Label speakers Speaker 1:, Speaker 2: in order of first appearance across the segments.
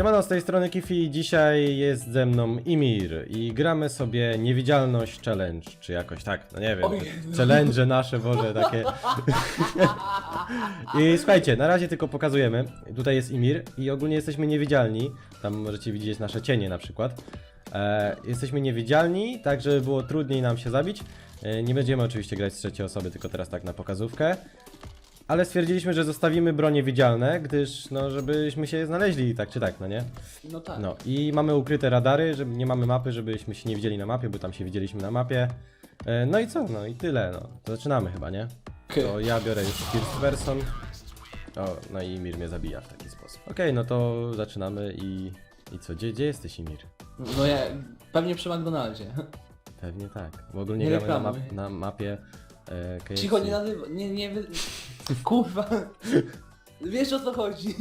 Speaker 1: Siemano, z tej strony Kifi dzisiaj jest ze mną Imir i gramy sobie Niewidzialność Challenge, czy jakoś tak, no nie wiem,
Speaker 2: Oj.
Speaker 1: te challenge nasze, Boże, takie. I słuchajcie, na razie tylko pokazujemy, tutaj jest Imir i ogólnie jesteśmy niewidzialni, tam możecie widzieć nasze cienie na przykład. E, jesteśmy niewidzialni, tak żeby było trudniej nam się zabić. E, nie będziemy oczywiście grać z trzeciej osoby, tylko teraz tak na pokazówkę. Ale stwierdziliśmy, że zostawimy bronie widzialne, gdyż, no, żebyśmy się znaleźli tak czy tak, no nie?
Speaker 2: No tak.
Speaker 1: No i mamy ukryte radary, żeby nie mamy mapy, żebyśmy się nie widzieli na mapie, bo tam się widzieliśmy na mapie. E, No i co? No i tyle, no. To zaczynamy chyba, nie?
Speaker 2: K.
Speaker 1: To ja biorę już first person. O, no i Imir mnie zabija w taki sposób. Okej, no to zaczynamy i... I co? Gdzie, gdzie jesteś, Imir?
Speaker 2: No ja pewnie przy McDonaldzie.
Speaker 1: Pewnie tak. Bo ogólnie
Speaker 2: Nie
Speaker 1: gramy na,
Speaker 2: reklamuj.
Speaker 1: map, na mapie e, KFC.
Speaker 2: Cicho, nie nazywa, nie, nie, wy... Kurwa. Wiesz o co chodzi.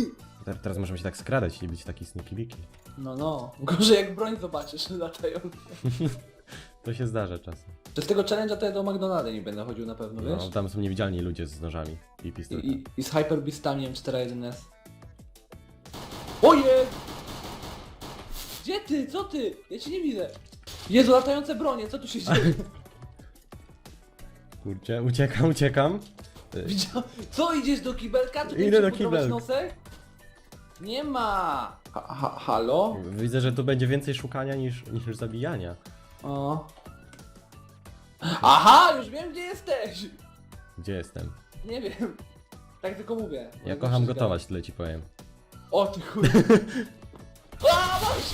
Speaker 1: Te- Teraz możemy się tak skradać i być taki sneaky biki.
Speaker 2: No, no. Gorzej jak broń zobaczysz latającą.
Speaker 1: To się zdarza czasem.
Speaker 2: Przez tego challenge'a to ja do McDonalda nie będę chodził na pewno, wiesz?
Speaker 1: No, tam są niewidzialni ludzie z nożami i
Speaker 2: I,
Speaker 1: pistoletami.
Speaker 2: i, I z Hyperbistami M41S. Oje! Gdzie ty? Co ty? Ja cię nie widzę. Jezu, latające bronie, co tu się dzieje?
Speaker 1: Kurczę, uciekam, uciekam.
Speaker 2: Co, idziesz do kibelka? Tu
Speaker 1: Idę do
Speaker 2: kibelka.
Speaker 1: kibelka.
Speaker 2: nosek? Nie ma! Ha, ha, halo?
Speaker 1: Widzę, że tu będzie więcej szukania niż, niż zabijania.
Speaker 2: O. Aha, już wiem gdzie jesteś!
Speaker 1: Gdzie jestem?
Speaker 2: Nie wiem. Tak tylko mówię.
Speaker 1: Ja kocham gotować, tyle ci powiem.
Speaker 2: O ty chuj. A, masz!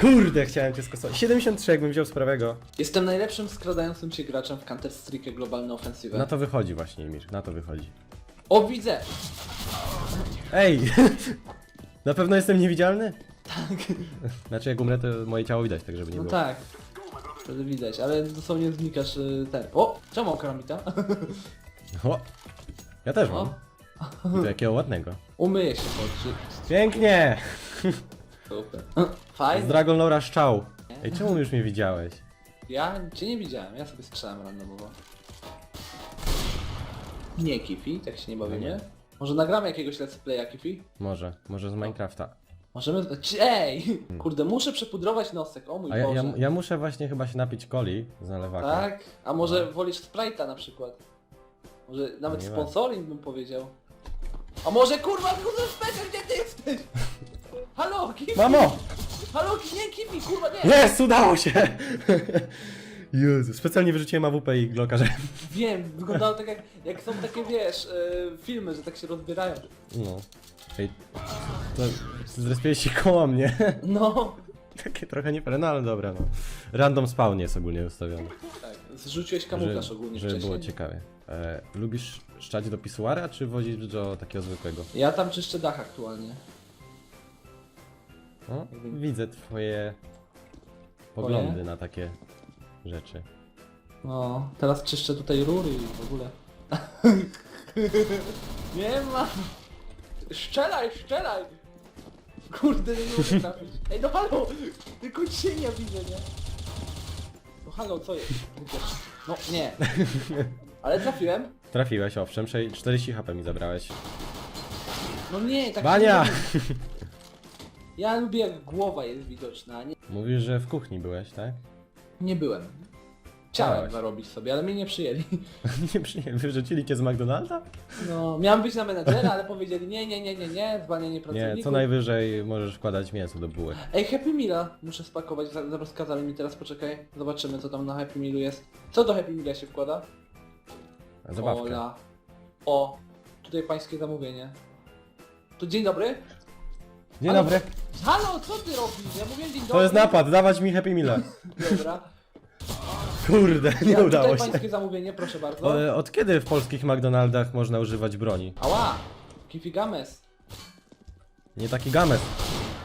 Speaker 1: Kurde, chciałem cię skosować. 73, jakbym wziął z prawego.
Speaker 2: Jestem najlepszym skradającym się graczem w Counter Strike Globalne Offensive.
Speaker 1: Na to wychodzi właśnie, Emir, na to wychodzi.
Speaker 2: O, widzę!
Speaker 1: Ej! Na pewno jestem niewidzialny? Tak. Znaczy jak umrę, to moje ciało widać, tak żeby nie
Speaker 2: No
Speaker 1: było.
Speaker 2: tak. Wtedy widać, ale dosłownie znikasz y, ten. O! Czemu okramita?
Speaker 1: O! Ja też
Speaker 2: O!
Speaker 1: mam. I to jakiego ładnego.
Speaker 2: Umyję się pod
Speaker 1: Pięknie!
Speaker 2: Super.
Speaker 1: Z
Speaker 2: Fajnie.
Speaker 1: Dragon Lora szczał. Ej, czemu już mnie widziałeś?
Speaker 2: Ja cię nie widziałem, ja sobie strzelam randomowo. Nie Kifi, tak się nie bawimy.
Speaker 1: No nie.
Speaker 2: Może nagramy jakiegoś let's playa Kifi?
Speaker 1: Może, może z Minecrafta.
Speaker 2: Możemy... Ej! Kurde, muszę przepudrować nosek, o mój
Speaker 1: Hmm. A ja,
Speaker 2: Boże.
Speaker 1: ja, ja muszę właśnie chyba się napić coli z nalewakiem.
Speaker 2: Tak? A może wolisz Sprite'a na przykład? Może nawet
Speaker 1: Nie
Speaker 2: sponsoring bym powiedział. A może kurwa, kurde Specer, gdzie ty jesteś? Halo, Kifi!
Speaker 1: Mamo!
Speaker 2: Halo, nie Kifi, kurwa nie!
Speaker 1: Jest, udało się! Jezu, specjalnie wyrzuciłem AWP i Glocka, że...
Speaker 2: Wiem, wyglądało tak jak, jak są takie, wiesz, e, filmy, że tak się rozbierają.
Speaker 1: No. Ej, to zrespiłeś się koło mnie.
Speaker 2: No,
Speaker 1: Takie trochę nie no ale dobra, no. Random spawn jest ogólnie ustawiony.
Speaker 2: tak, zrzuciłeś kamuflaż ogólnie
Speaker 1: żeby
Speaker 2: wcześniej.
Speaker 1: było ciekawie. E, lubisz szczać do pisuara, czy wozić do takiego zwykłego?
Speaker 2: Ja tam czyszczę dach aktualnie.
Speaker 1: No, widzę twoje poglądy na takie rzeczy.
Speaker 2: No, teraz czyszczę tutaj rury i w ogóle. nie ma! Szczelaj, szczelaj! Kurde, nie mogę trafić. Ej, no halo! Tylko cienia widzę, nie? No halo, co jest? No, nie. Ale trafiłem.
Speaker 1: Trafiłeś, owszem, sze- 40 HP mi zabrałeś.
Speaker 2: No nie, tak
Speaker 1: Bania!
Speaker 2: się nie robi. Ja lubię jak głowa jest widoczna, a nie,
Speaker 1: Mówisz, że w kuchni byłeś, tak?
Speaker 2: nie byłem. Chciałem
Speaker 1: Byłeś.
Speaker 2: zarobić sobie, ale mnie nie przyjęli.
Speaker 1: Nie przyjęli, wyrzucili cię z McDonalda?
Speaker 2: No, miałem być na menedżera, ale powiedzieli nie, nie, nie, nie, nie, zwalnianie pracowników.
Speaker 1: Nie, co najwyżej możesz wkładać mięso do bułek.
Speaker 2: Ej, Happy Meala muszę spakować, za- za- rozkazali mi teraz, poczekaj, zobaczymy co tam na Happy Mealu jest. Co do Happy Meala się wkłada?
Speaker 1: Zabawkę.
Speaker 2: Ola. O, tutaj pańskie zamówienie. Tu dzień dobry.
Speaker 1: Dzień
Speaker 2: Ale-
Speaker 1: dobry.
Speaker 2: Halo, co ty robisz? Ja mówiłem dzień dobry.
Speaker 1: To jest napad, dawać mi Happy Meal.
Speaker 2: Dobra.
Speaker 1: Kurde, nie
Speaker 2: Ja,
Speaker 1: udało
Speaker 2: tutaj
Speaker 1: się.
Speaker 2: pańskie zamówienie, proszę bardzo.
Speaker 1: O, Od kiedy w polskich McDonaldach można używać broni?
Speaker 2: Ała! Kifi Games.
Speaker 1: Nie taki gamet.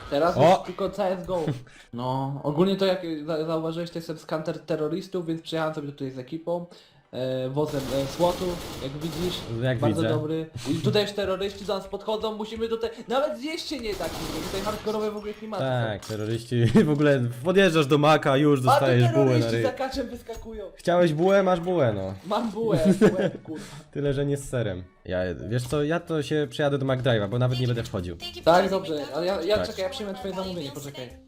Speaker 2: Teraz
Speaker 1: O!
Speaker 2: już tylko CSGO. No, ogólnie to jak za- zauważyłeś, to jestem z counter terrorystów, więc przyjechałem sobie tutaj z ekipą. E, wozem e, słotu, jak widzisz.
Speaker 1: Jak
Speaker 2: bardzo
Speaker 1: widzę.
Speaker 2: dobry. I tutaj już terroryści do nas podchodzą, musimy tutaj... Nawet zjeść się nie da, kurde, tutaj hardkorowe w ogóle klimaty.
Speaker 1: Tak, terroryści, w ogóle podjeżdżasz do maka, już
Speaker 2: A tu
Speaker 1: dostajesz bułę na
Speaker 2: terroryści
Speaker 1: ryj.
Speaker 2: za kaczem wyskakują.
Speaker 1: Chciałeś bułę, masz bułę, no.
Speaker 2: Mam bułę, bułę, kurwa.
Speaker 1: Tyle, że nie z serem. Ja, wiesz co, ja to się przyjadę do McDrive'a, bo nawet nie będę wchodził.
Speaker 2: Tak, dobrze, ale ja, ja
Speaker 1: Tak.
Speaker 2: czekaj, ja przyjmę twoje zamówienie, poczekaj.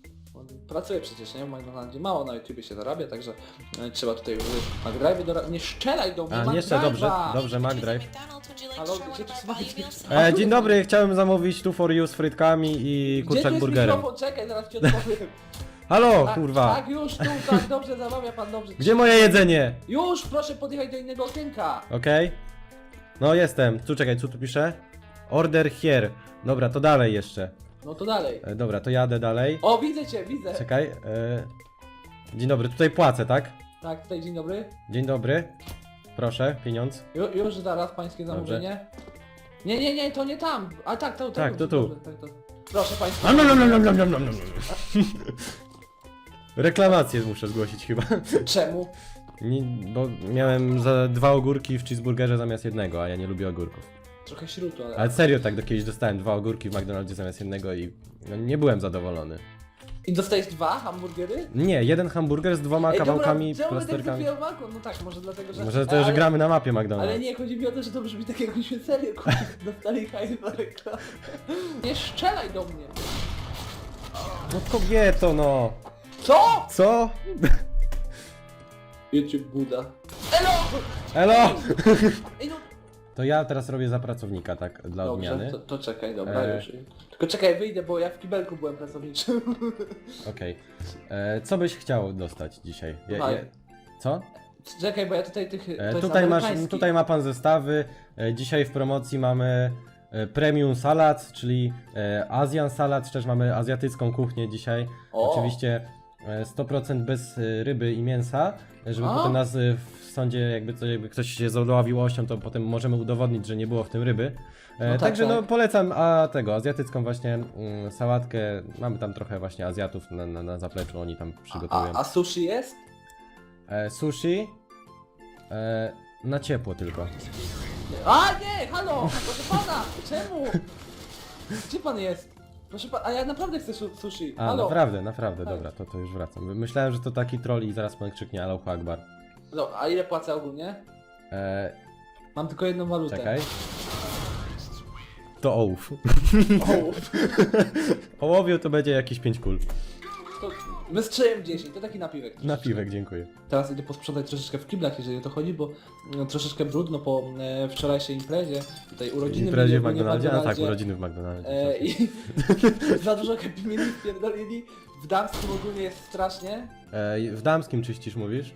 Speaker 2: Pracuję przecież, nie? W McDonaldzie. Mało na YouTubie się zarabia, także e, trzeba tutaj w McDrive do... Nie strzelaj do mnie,
Speaker 1: A, nie jeszcze, dobrze,
Speaker 2: McDrive'a!
Speaker 1: dobrze, McDrive.
Speaker 3: Halo,
Speaker 2: gdzie tu?
Speaker 1: E, dzień dobry, chciałem zamówić tu for you z frytkami i
Speaker 2: Gdzie tu
Speaker 1: kurczak
Speaker 2: jest
Speaker 1: burgerem.
Speaker 2: mikrofon? Czekaj, zaraz ci odpowiem.
Speaker 1: Halo,
Speaker 2: Tak,
Speaker 1: kurwa.
Speaker 2: Tak, już, tu, tak, dobrze, zamawia pan, dobrze.
Speaker 1: Gdzie moje jedzenie?
Speaker 2: Już, proszę podjechać do innego okienka.
Speaker 1: Okej. No jestem. Tu czekaj, co tu pisze? Order here. Dobra, to dalej jeszcze.
Speaker 2: No to dalej.
Speaker 1: E, dobra, to jadę dalej.
Speaker 2: O, widzę cię, widzę.
Speaker 1: Czekaj. E, dzień dobry, tutaj płacę, tak?
Speaker 2: Tak, tutaj dzień dobry.
Speaker 1: Dzień dobry. Proszę, pieniądz.
Speaker 2: Ju, już zaraz pańskie zamówienie. Nie, nie, nie, to nie tam. A tak, to, to,
Speaker 1: Tak, to tu.
Speaker 2: Dobrze, tak, to. Proszę państwa.
Speaker 1: Nom. Reklamację muszę zgłosić chyba.
Speaker 2: Czemu?
Speaker 1: Nie, bo miałem za dwa ogórki w cheeseburgerze zamiast jednego, a ja nie lubię ogórków.
Speaker 2: Trochę śrutu, ale...
Speaker 1: Ale serio tak do kiedyś dostałem dwa ogórki w McDonaldzie zamiast jednego i no, nie byłem zadowolony.
Speaker 2: I dostajesz dwa hamburgery?
Speaker 1: Nie, jeden hamburger z dwoma kawałkami,
Speaker 2: dobra, czemu tak
Speaker 1: plasterkami.
Speaker 2: alkohol? No tak, może dlatego, że...
Speaker 1: Może
Speaker 2: Ej,
Speaker 1: też
Speaker 2: ale-
Speaker 1: gramy na mapie McDonald's.
Speaker 2: Ale nie, chodzi mi o to, że to brzmi tak jakbyśmy serio kurde, dostali hajs na reklamę. Nie strzelaj do mnie!
Speaker 1: No kobieto no!
Speaker 2: Co?
Speaker 1: Co?
Speaker 2: YouTube Buda. Elo!
Speaker 1: Elo!
Speaker 2: Ej no!
Speaker 1: To ja teraz robię za pracownika, tak, dla
Speaker 2: Dobrze,
Speaker 1: odmiany.
Speaker 2: to, to czekaj, dobra,
Speaker 1: E.
Speaker 2: już. Tylko czekaj, wyjdę, bo ja w kibelku byłem pracowniczym.
Speaker 1: Okej. E, Co byś chciał dostać dzisiaj? Je, je, co?
Speaker 2: czekaj, bo ja tutaj tych... to
Speaker 1: E,
Speaker 2: jest
Speaker 1: tutaj, masz,
Speaker 2: amerykański.
Speaker 1: tutaj ma pan zestawy. E, dzisiaj w promocji mamy e, premium salad, czyli e, Asian salad, też mamy azjatycką kuchnię dzisiaj.
Speaker 2: O.
Speaker 1: Oczywiście e, 100% bez e, ryby i mięsa, e, żeby
Speaker 2: A.
Speaker 1: potem nas e, w sądzie, jakby, jakby ktoś się zadławił ością, to potem możemy udowodnić, że nie było w tym ryby. E,
Speaker 2: No tak,
Speaker 1: Także no
Speaker 2: tak.
Speaker 1: polecam a tego, azjatycką właśnie mm, sałatkę. Mamy tam trochę właśnie Azjatów na, na, na zapleczu, oni tam przygotowują.
Speaker 2: A, a sushi jest?
Speaker 1: E, sushi e, na ciepło tylko.
Speaker 2: A nie, halo! Proszę pana! Czemu? Gdzie pan jest? Proszę pana, a ja naprawdę chcę su- sushi.
Speaker 1: A,
Speaker 2: Halo!
Speaker 1: naprawdę, naprawdę,
Speaker 2: Tak.
Speaker 1: dobra, to, to już wracam. Myślałem, że to taki troll i zaraz pan krzyknie Allahu Akbar.
Speaker 2: No, a ile płacę ogólnie?
Speaker 1: E,
Speaker 2: Mam tylko jedną walutę.
Speaker 1: czekaj. To ołów.
Speaker 2: O,
Speaker 1: Ołowiu to będzie jakieś 5 kul.
Speaker 2: to wystrzeliłem 10, to taki napiwek.
Speaker 1: Na piwek, dziękuję.
Speaker 2: Teraz idę posprzątać troszeczkę w kiblach, jeżeli o to chodzi, bo no, troszeczkę brudno po e, wczorajszej imprezie. Tutaj urodziny
Speaker 1: Imprezie w
Speaker 2: były, nie
Speaker 1: McDonaldzie? A tak,
Speaker 2: McDonaldzie.
Speaker 1: urodziny w McDonaldzie.
Speaker 2: E, I za dużo Happy Meal wpierdolili. W damskim ogólnie jest strasznie.
Speaker 1: E, w damskim czyścisz, mówisz?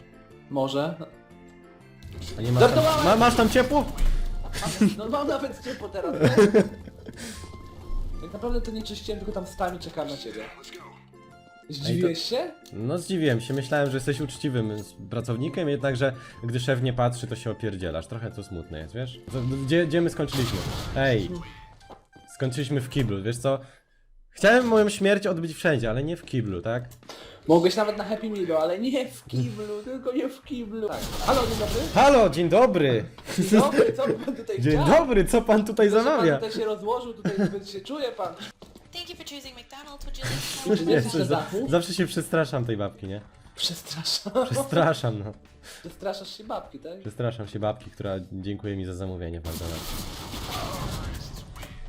Speaker 2: Może.
Speaker 1: A nie masz tam,
Speaker 2: Żartowałem!
Speaker 1: ma, masz tam ciepło?
Speaker 2: No mam nawet ciepło teraz. nie? Tak naprawdę to nie czyściłem, tylko tam stałem i czekałem na ciebie. Zdziwiłeś się?
Speaker 1: No zdziwiłem się, myślałem, że jesteś uczciwym s- pracownikiem, jednakże gdy szef nie patrzy, to się opierdzielasz. Trochę to smutne jest, wiesz? Gdzie, gdzie my skończyliśmy? Ej, skończyliśmy w kiblu, wiesz co? Chciałem moją śmierć odbyć wszędzie, ale nie w kiblu, tak?
Speaker 2: Mogłeś nawet na Happy Meal, ale nie w kiblu, tylko nie w kiblu. Tak. Halo, dzień dobry.
Speaker 1: Halo, dzień dobry!
Speaker 2: Dzień dobry, co pan tutaj
Speaker 1: Dzień
Speaker 2: chciał?
Speaker 1: dobry, co pan tutaj zamawia?
Speaker 2: Pan tutaj się rozłożył, tutaj się czuje pan.
Speaker 3: Thank you for choosing McDonald's. Would you like
Speaker 2: Czy
Speaker 3: to
Speaker 2: nie
Speaker 1: za- zawsze się przestraszam tej babki, nie?
Speaker 2: Przestraszam.
Speaker 1: Przestraszam, no.
Speaker 2: Przestraszasz się babki, tak?
Speaker 1: Przestraszam się babki, która dziękuję mi za zamówienie w McDonald's.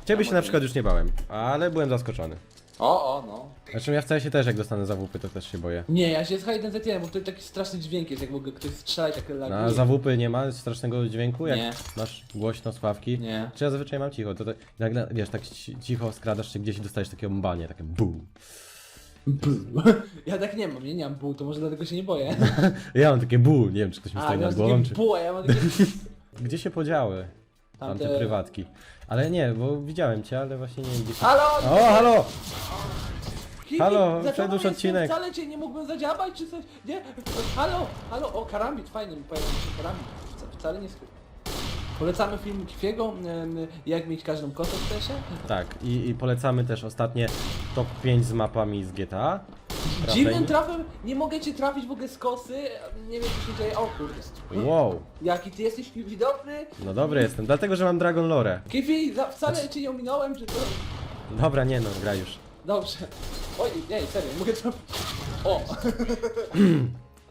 Speaker 1: Ciebie się na przykład już nie bałem, ale byłem zaskoczony.
Speaker 2: O, o, no.
Speaker 1: Znaczy ja w sensie też jak dostanę zawupy, to też się boję.
Speaker 2: Nie, ja się z H1Z1, bo tutaj taki straszny dźwięk jest, jak w ogóle ktoś strzela i takie
Speaker 1: A
Speaker 2: laguje.
Speaker 1: zawupy nie ma strasznego dźwięku, jak
Speaker 2: Nie.
Speaker 1: masz głośno sławki?
Speaker 2: Nie.
Speaker 1: Czy ja zazwyczaj mam cicho, to, to nagle, wiesz, tak ci- cicho skradasz się gdzieś i dostajesz takie mbanie, takie bum.
Speaker 2: Ja tak nie mam, nie, nie mam ból, to może dlatego się nie boję.
Speaker 1: Ja mam takie bu, nie wiem czy ktoś mi
Speaker 2: A,
Speaker 1: stoi
Speaker 2: ja
Speaker 1: nad
Speaker 2: mam
Speaker 1: głową,
Speaker 2: takie
Speaker 1: czy...
Speaker 2: bułę, ja mam takie...
Speaker 1: Gdzie się podziały tamte prywatki? Ale nie, bo widziałem cię, ale właśnie nie wiem gdzie się...
Speaker 2: Halo!
Speaker 1: O, halo!
Speaker 2: Kimi,
Speaker 1: halo,
Speaker 2: za tobą
Speaker 1: przedłuż
Speaker 2: jestem,
Speaker 1: odcinek.
Speaker 2: Wcale cię nie mógłbym zadziałać, czy coś? Nie? Halo, halo, o, karambit, fajny mi pojawił się karambit. Wca- Wcale nie skryp. Polecamy film Kifiego, em, jak mieć każdą kosę w tesie.
Speaker 1: Tak, i, i polecamy też ostatnie top 5 z mapami z GTA.
Speaker 2: Dziwnym
Speaker 1: Emil?
Speaker 2: trafem nie mogę cię trafić w ogóle z kosy. Nie wiem co się dzieje. O kurde.
Speaker 1: Wow,
Speaker 2: Jaki ty jesteś Kiwi dobry?
Speaker 1: no dobry jestem, dlatego, że mam Dragon Lore.
Speaker 2: Kiwi, za- wcale cię nie ominąłem, czy to...
Speaker 1: Dobra, nie no, gra już.
Speaker 2: Dobrze. Oj, nie, serio, mogę trafić. O!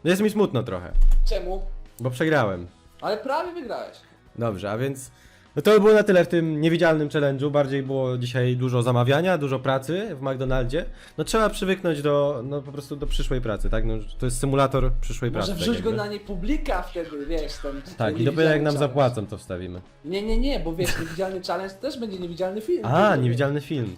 Speaker 1: No Jest mi smutno trochę,
Speaker 2: Czemu?
Speaker 1: bo przegrałem.
Speaker 2: Ale prawie wygrałeś.
Speaker 1: Dobrze, a więc no to by było na tyle w tym niewidzialnym challenge'u. Bardziej było dzisiaj dużo zamawiania, dużo pracy w McDonaldzie. No trzeba przywyknąć do, no po prostu do przyszłej pracy, tak? No, to jest symulator przyszłej pracy.
Speaker 2: Może
Speaker 1: tak
Speaker 2: wrzuć go
Speaker 1: jakby.
Speaker 2: na niepublika wtedy, wiesz, ten...
Speaker 1: Tak,
Speaker 2: ten
Speaker 1: i dopiero jak nam zapłacą, to wstawimy.
Speaker 2: Nie, nie, nie, bo wiesz, niewidzialny challenge też będzie niewidzialny film.
Speaker 1: A, niewidzialny film.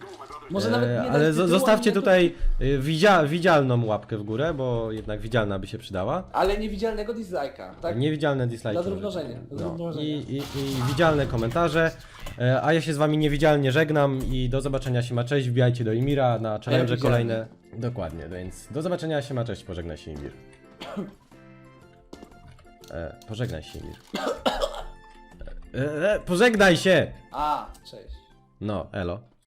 Speaker 2: Może nawet nie
Speaker 1: E,
Speaker 2: dać
Speaker 1: Ale zo-
Speaker 2: tytułu,
Speaker 1: zostawcie
Speaker 2: ale
Speaker 1: tutaj y, widzia widzialną łapkę w górę, bo jednak widzialna by się przydała.
Speaker 2: Ale niewidzialnego dislike'a, tak?
Speaker 1: Niewidzialne dislike.
Speaker 2: Dla zrównożenia, dla
Speaker 1: No. I, i, I widzialne komentarze. E, A ja się z wami niewidzialnie żegnam i do zobaczenia się ma cześć. Wbijajcie do Imira na challenge
Speaker 2: widzialny.
Speaker 1: kolejne. Dokładnie, więc do zobaczenia się ma cześć. Pożegnaj się Imir. E, pożegnaj się Imir. E, e, pożegnaj się!
Speaker 2: A, cześć.
Speaker 1: No, elo.